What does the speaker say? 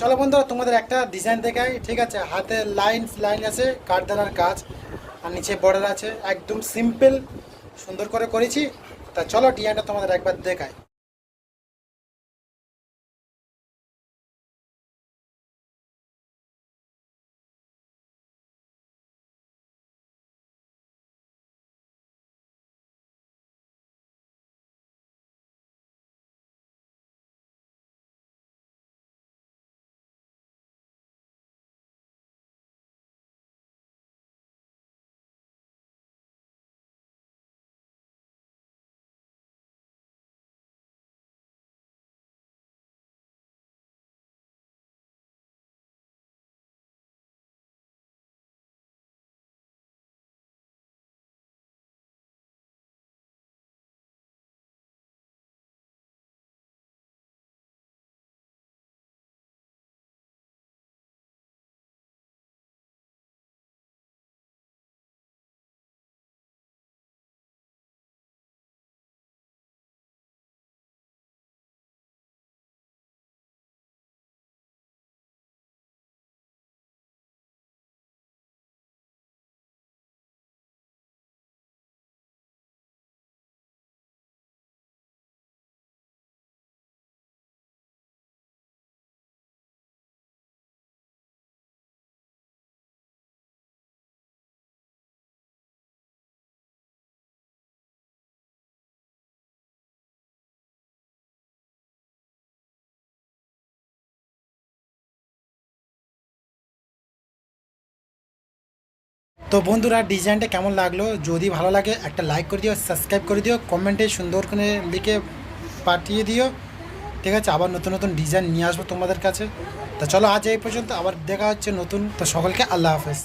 চলো বন্ধুরা, তোমাদের একটা ডিজাইন দেখাই। ঠিক আছে, হাতে লাইন লাইন আছে কাঠদানার কাজ। আর নিচে বর্ডার আছে। একদম সিম্পল সুন্দর করে করেছি। তা চলো ডিজাইনটা তোমাদের একবার দেখাই। তো বন্ধুরা, ডিজাইনটা কেমন লাগল? যদি ভালো লাগে, একটা লাইক করে দিও সাবস্ক্রাইব করে দিও কমেন্টে সুন্দর করে লিখে পাঠিয়ে দিও। ঠিক আছে, আবার নতুন নতুন ডিজাইন নিয়ে আসব তোমাদের কাছে। তো চলো, আজ এই পর্যন্ত, আবার দেখা হচ্ছে নতুন। তো সকলকে আল্লাহ হাফেজ।